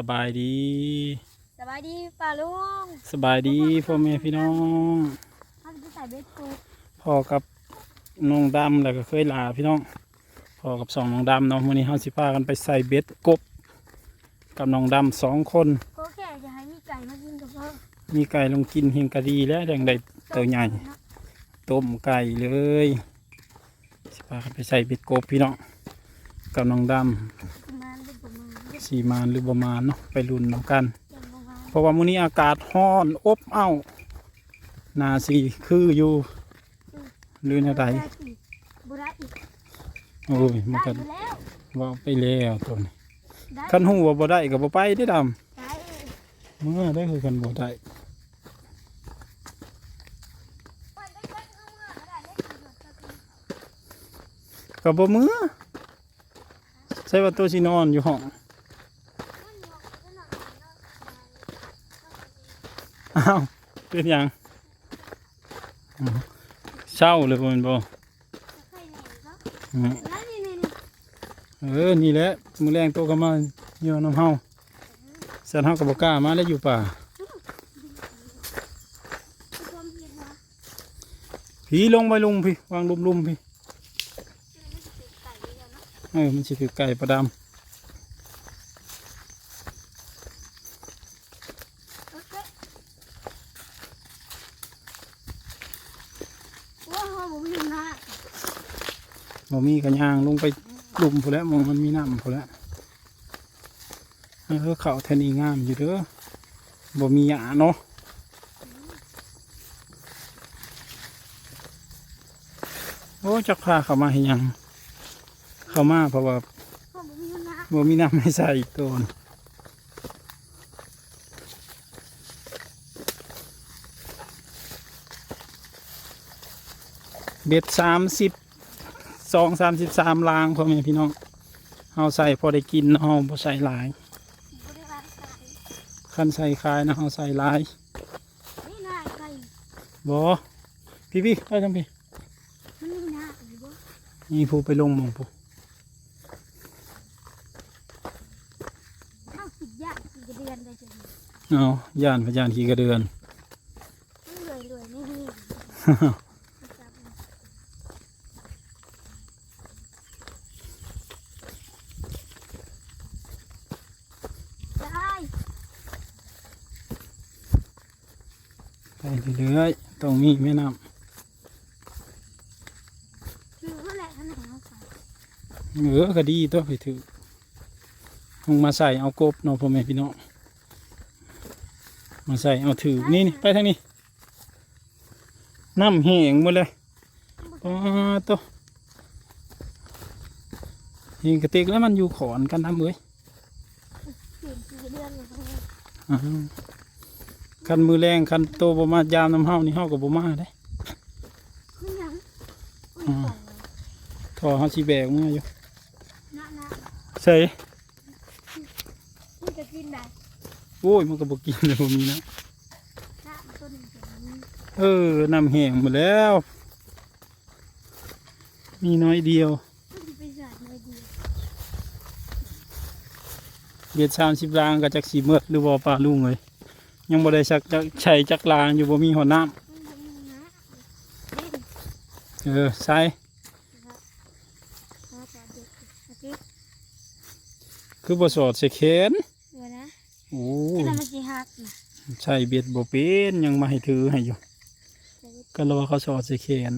สบายดี สบายดีป่าลุงสบายดีพ่อแม่พี่น้องท่านจะใส่เบ็ดกูพ่อกับน้องดำแล้วก็เคยลาพี่น้องพ่อกับสองน้องดำเนาะวันนี้เฮาสิพากันไปใส่เบ็ดกบ กับน้องดำสองคนก็แค่จะให้มีไก่มากินกับพ่อมีไก่ลงกินเฮงกะดีแล้วแดงใดตัวใหญ่ต้มไก่เลยสิพากันไปใส่เบ็ดกบพี่น้องกับน้องดประมาณเป็นประมาณเจ็ดำ สีมานหรือประมาณเนาะไปลุ้นน้ำกันประมาณเพราะว่ามื้อนี้อากาศร้อนอบอ้าวนาสีคืออยู่หรือแนวใดบุระอีกโอ้ยมันได้ก็อยู่แล้วว่าไปแล้วตัวนี้ได้คันหูว่าบ่ได้ก็บ่ไปได้อดได้ำเมื่อได้คือกันบ่ได้วันได้เบ็ดเข้ามาก็ได้ได้กินกับข้าวก็บ่เมื่อใช่ว่าตัวสินอนอยู่ห้อง มันอยู่ข้างนอกเนาะ อ้าวเป็นหยังอืมเศร้าเลยบ่แม่นบ่จะใส่ไหนครับอืมนั่นนี่นี่นี่เออนี่แหละมื้อแรงโตก็มาอยู่น้ำเฮาสันเฮาก็บ่กล้ามาแล้วอยู่ป่าคือความเพียรนะผีลงไปลุมพี่วางลุมๆพี่คือมันจะเป็นไก่เดียวเนาะเออมันสิคือไก่ประดำ โอเค ว้าวผมอยู่นะบ่มีกระยางลงไปลุมพูนแหล้วมองมันมีน้ำพูนแหล้วเออเขาแทนี่งามอยู่เด้อบ่มีหยาเนาะโอ้จักพาเขามาให้หยัง เขามาเพราะว่าผมอยู่นะบ่มีน้ำให้ใส่อีกตัวน่ะ เบ็ดสามสิบสองสามสิบสามลางพ่อแม่พี่น้องเอาใส่พอได้กินเนาะเอใส่หลายคันใส่คายนะเอาใส่หลายบ่พี่พี่ไปทำพี่มันนี่น่าหรือบ่นี่ผู้ไปลงมองผู้ข้าสิบยากสี่เดือนได้จังเอาย่านพยานขี่กระเดือนรวยรวยไม่ดีได้ ไป เรื่อยๆตรงนี้แม่น้คือเมื่อไหร่ท่านไหนเอาใส่ำเออก็ดีตัวไปถือลงมาใส่เอากบเนาะพ่อแม่พี่น้องมาใส่เอาถือนี่นี่ไปทางนี้น้ำแห้งหมดเลยอ๋อตัวยิงกระติกแล้วมันอยู่ขอนกันน้ำเอ้ยเปลี่ยนสี่เดือนเลยอ้าว คันมือแรงคันโตบ่มายามน้ำเฮานี่เฮาก็บ่มาได้คือยังอุ้ยอ่าทอเฮาสิแบกมืออยู่น่าน่าใส่นี่จะกินได้โอ้ยมันก็บ่กินเลยบ่มีนะน่าต้นนี้จะมีเออน้ำแห้งหมดแล้ว มีน้อยเดียวต้นที่ไปใส่ไม่ดีเบียดชามสิบลางก็จักสีเมือดหรือว่าปลาลุงเลย ยังบ่ได้สักจักใช้จักลางอยู่บ่มีหัวน้มันจะมีนะเล่นำเออใส่แล้วจะเด็กอาทิตย์คือบ่สอดใส่แขนเดี๋ยวนะโอ้ที่ยเรามาจีฮักนะใช่เบียดบ่เป็นยังมาให้ถือให้อยู่ก็รอเขาสอดใส่แขน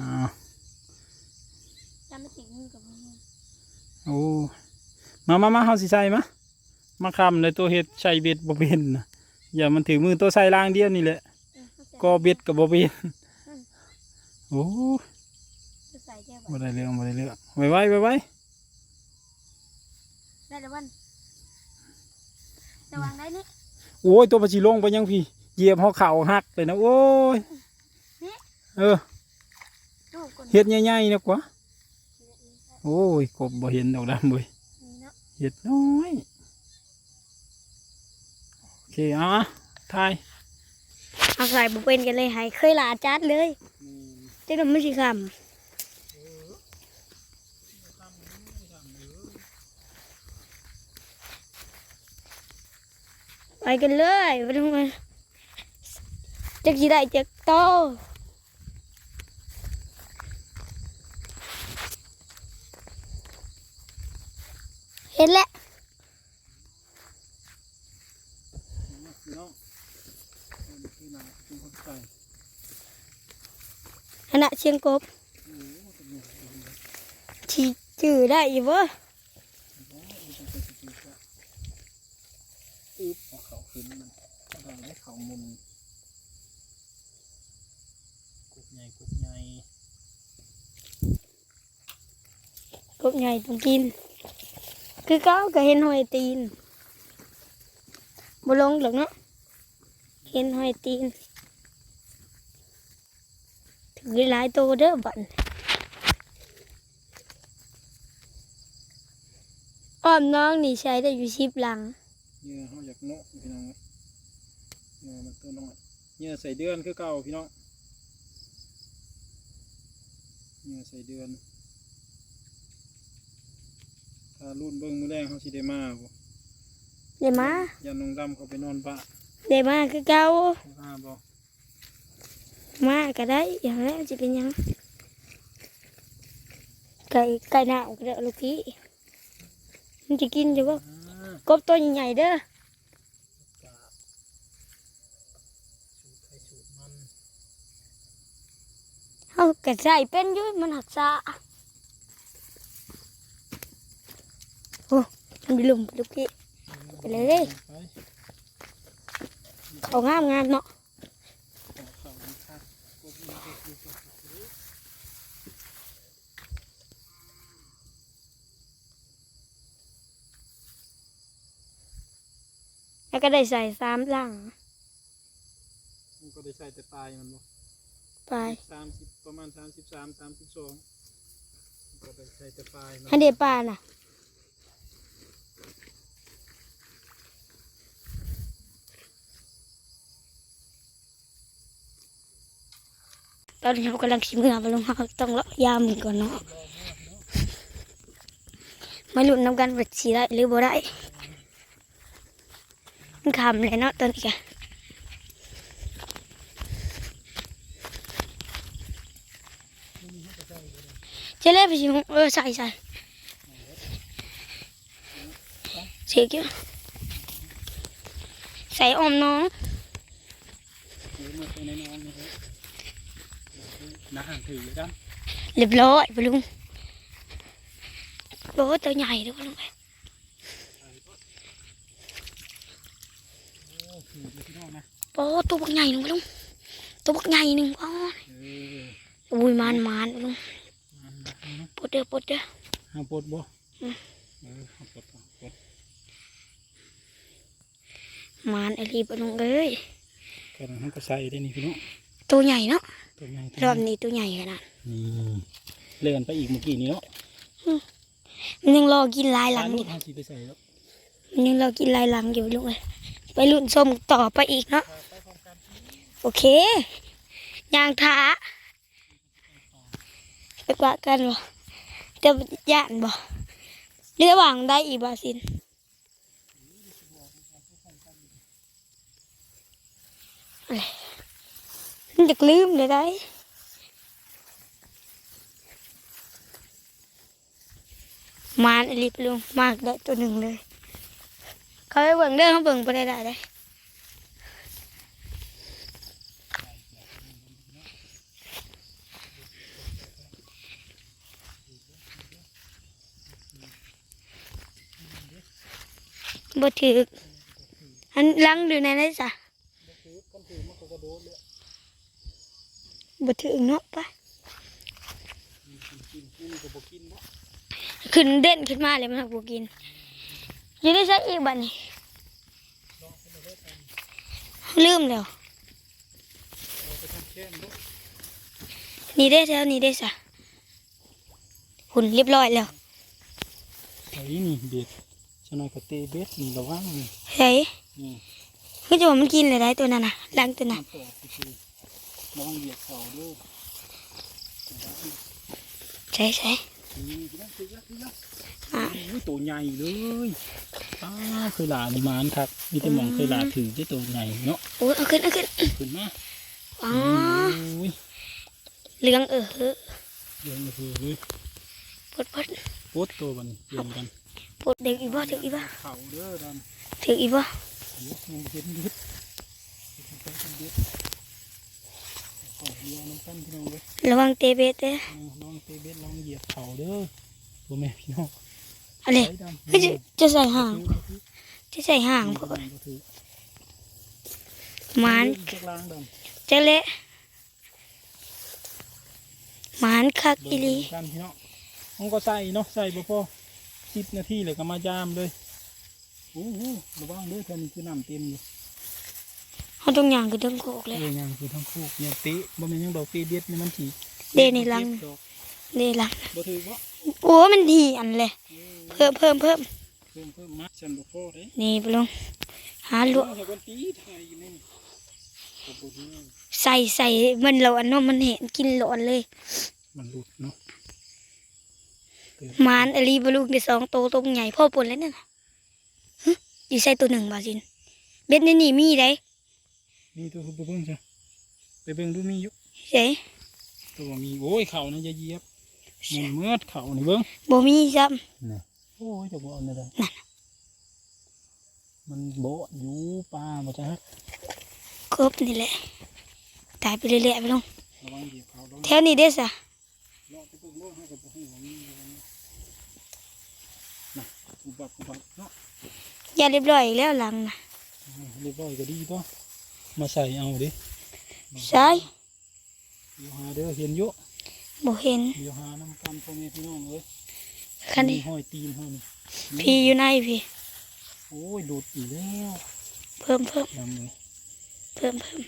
อ้าว จะไม่ติดมือกับมือ โอ้มามามาเฮาสิใส่มะมาคำเลยตัวเฮ็ดใส่เบ็ดบ่เป็นนะอย่ามันถือมือตัวใส่ลางเดียวนี่แหละเออเข้าใจก็เบ็ดกับบ่เป็นโอ้จะใส่แก้วบ่ได้เรื่องบ่ได้เรื่องไว้ไว้ไว้ไว้ได้แล้ววันจะวางได้นี่โอ้ยตัวปลาชีลงไปยังพี่เหยียบหัวเข่าหักเลยนะโอ้ยเออดูก่อนเฮ็ดใหญ่ๆนะกว่า โอ้ยกบบ่เห็นดอกดำเว้ยนี่เนาะเฮ็ดน้อยโอเคเอะทายเอาใส่บุเป็นกันเลยหายเคยลาจัดเลยเจ้าหนุ่มไม่ใช่คำไปกันเลยไปทำไมจักจีได้จักโต ห็นแล้วพี่น้องอันนี้คือหนาเป็นคนใส่ขณะเชียงกบชีจื้อได้อยู่บ่อึ๊บเอาเขาขึ้นมันได้ให้เขามุนกุบใหญ่กุบใหญ่กบใหญ่ต้องกิน คือเก้าก็เห็นหอยตีนบ่ลงหรอกเนาะเห็นหอยตีนถือหลายตัวเด้อบันอ้อมน้องนี่ใช้ได้อยู่ชิบหลังเหยื่อเขาอยากโนะพี่น้องเว้ยเหยื่อมันตัวน้อยเหยื่อใส่เดือนคือเก่าพี่น้องเหยื่อใส่เดือน ถ้ารุ่นเบิ้งมือแรงเขาสิได้มาบ่เดี๋ยวมายันน้องดำเขาไปนอนปะเดี๋ยวมาคือเก้าได้มาบ่มาก็ได้อย่างนั้นจะเป็นหยังไก่ไก่หนาวก็ได้ลูกพี่มันจะกินอยู่บ่อ่ากบตัวใหญ่ๆเด้อกาบสูตรไทยสูตรมัน เขากระใส่เป็นอยุ่มันหักษาโอ้ มันลุมลูกพี่ไปเลยไปเอางามงามๆเนาะเอาเข้ามันคักกบมันกบอยู่กบอยู่แล้วก็ได้ใส่สามหลังมันก็ได้ใส่แต่ปลายมันบ่ไปสามสิบประมาณสามสิบสามสามสิบสองก็ได้ใส่แต่ปลายมันให้เด็ปลาน่ะ ตอนนี้เรากำลังชิมเงือไปลงมาต้องเลาะยามก่อนเนาะไม่หลุดน้ำกันว่าสีได้หรือบ่ได้มันขำเลยเนาะตอนนี้แกจะเล่นไปชิมเออใส่ใส่เสียกี่ใส่อมน้อง นน้องนี่ครับนะห่างถือเลยจ้ะเรียบร้อยไปลุงโอ้ตัวใหญ่ด้วยลุงโอ้ถือเลยพี่น้องนะโอ้ตัวบักใหญ่หนึ่งไปลุงตัวบักใหญ่หนึ่งอ๋อเอออุ้ยมันมันไปลุงมันนะเอานะปวดเด้อปวดเด้อห้ามปลดบ่อืมเออห้ามปลดบ่ปลดมันไอ้รีบไปลุงเอ้ยก็ต้องห้ามก็ใส่ได้นี่พี่น้องตัวใหญ่เนาะ ตัวใหญ่ตัวรอบใหญ่นี้ตัวใหญ่ขนาดนี่เลื่อนไปอีกเมื่อกี้นี้เนาะมันยังรอกินลายหลังอลูยู่กห้าสิไปใส่แล้วมันยังรอกินลายหลังอยู่ลุงเอ้ยไปลุ่นส้มต่อไปอีกเนาะโอเคยางท้าไปกว่ากันบ่จะย่านบ่เรือหว่างได้อีกบาสิน มันจะลืมเลยได้มานอลิบลุงมากได้ตัวหนึ่งเลย เขาไปเบิ่งเด้อเขาเบิ่งไปได้ได้เลยบ่ถืออันลังอยู่ในนั้นจ้ะ กันถือมันก็กระโดดเลย บ่ถือเนาะไปกินกินนี่ก็บ่กินบ่ขึ้นเด่นขึ้นมาเลยมันหักบกินอยังได้ใช้อีกบัดนี้ลืมแล้วเอาไปทำแค่นบ่นี่ได้แล้วนี่ได้สะหุ่นเรียบร้อยแล้วไอ้นี่เบ็ดชนอยก็เตะเบ็ดนี่ระวังนี่เฮ้ยนี่คือจะว่ามันกินเลยได้ตัวนั้นน่ะล้างตัวมันั้น นตอกคือระวังเหยียบเขาด้วยใช่ใช่นี่พี่น้องคือแล้วคือแล้วอะโอ้ยตัวใหญ่เลยอ้าวเคยหลานี่มานครับมีแต่หมองเคยหลาถือที่ตัวใหญ่เนาะโอ้ยเอาขึ้นเอาขึ้นขึ้นมาอ๋อโอ้ยเหลืองเออเฮ้อเลี้ยงเลยเฮ้ยปดปดโคตรตัวมันเลี้ยงกันปดเด็กอีบ่ถึกอีบ่เข่าเด้อดำถึกอีบ่โอ้ยมันเห็นยึดเห็นเป็นยึดของ เลี้ยงน้ำกันพี่น้องเลยระวังเตะเบ็ดเด้อเอาลองเตะเบ็ดลองเหยียบเข่าเด้อตัวแม่พี่น้องเอะไรใส่ดำเฮ้ยจะจะใส่ห่างถือจะใส่ห่างถือบ่ถือถือหมานจักรางดำจะเละหมานคักอีหลีเบิ่งกันพี่น้องมันก็ใส่เนาะใส่บ่พอสิบนาทีเลยก็มายามเลยโอ้โหระวังเด้อเท่านี้คือน้ำเต็มอยู่ เขาต้องย่างคือต้องโคกเลยเลยยังคือทั้งคู่เนี่ยเตะบ่แม่นยังดอกเตะเบ็ดนี่มันสิเด้นี่ลัง ดอกเด้ลังบ่ถือบ่โอ้มันดีอันเลย เพิ่มเพิ่มเพิ่มเพิ่มเพิ่มมาฉันบ่พอเด้นี่ไปลงหาลวกเอาคนตีไทยนี่ก็บ่รู้ใส่ใส่มันเราอันนั้นมันเห็นกินหลอนเลยมันหลุดเนาะหมานอลีบลูกได้สองโตวตัวใหญ่พ่อปนแล้วนั่นน่ะหึอยู่ใส่ตัวหนึ่งบาสินเบ็ดในนี่มีได้ นี่ตัวคือไปเบิ่งจ้ะไปเบิ่งดูมีอยู่ใช่ตัวมีโอ้ยเข่านะอย่าเหยียบมันเมือดเข่านี่เบิ่งบ่มีซ้นี่โอ้ยจะบ่เอาเนี่ยได้มันโบะอยู่ปลาบ่จ้ะำกบนี่แหละตายไปเรื่อยๆไปลงระวังเหยียบเข่าระวังแถวนี้เด้อสะเลาะไปเบิ่งโลกให้กับบ่ฮู้ว่ามีอะไรนะอุบัติอุบัติเนาะอย่าเรียบร้อยอีกแล้วหลังนะเรียบร้อยก็ดีตัว มาใส่เอาดิใช่เดี๋ยวหาเด้อเห็นอยู่บ่เห็นเดี๋ยวหาน้ำกันพ่อแม่พี่น้องเอ้ยคันนี้มีห้อยตีนห้อยนี่พี่อยู่ในพี่ โอ้ยหลุดอีกแล้ว เพิ่มเพิ่มดำเลยเพิ่มเพิ่ม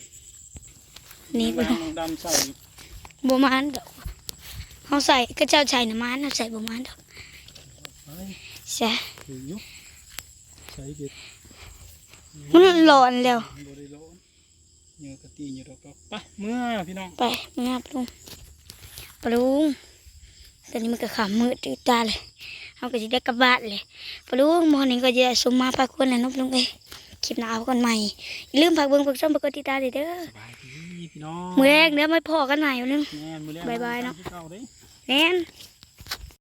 นี่ไปลงน้ำดำใส่บ่มานดอกเขาใส่ก็เจ้าชายน้ำมันเอาใส่บ่มานดอกไปใช่ถืออยู่ใส่เด็ดมันหลอนแล้วบริโลน เหยื่อกระตีเหยื่อดอกดอกไปเมื่อพี่น้องไปงาบลุงปลุงตอนนี้มันก็ขำมืดตื่นตาเลยเขาก็จะได้กลับบ้านเลยปลุงหมอนี้ก็จะสมมาพาคนแล้วเนบลุงเอ้ยคลิปหน้าเอากันใหม่อย่าลืมฝากเบิ่งฝากช่องปกติดตามเด้อเด้อสบายดีพี่น้องมือแรกเดี๋ยวไม่พอกันใหม่วันนึงแม่นมือแรกบ๊ายบายเนาะที่เก่าเด้แน่น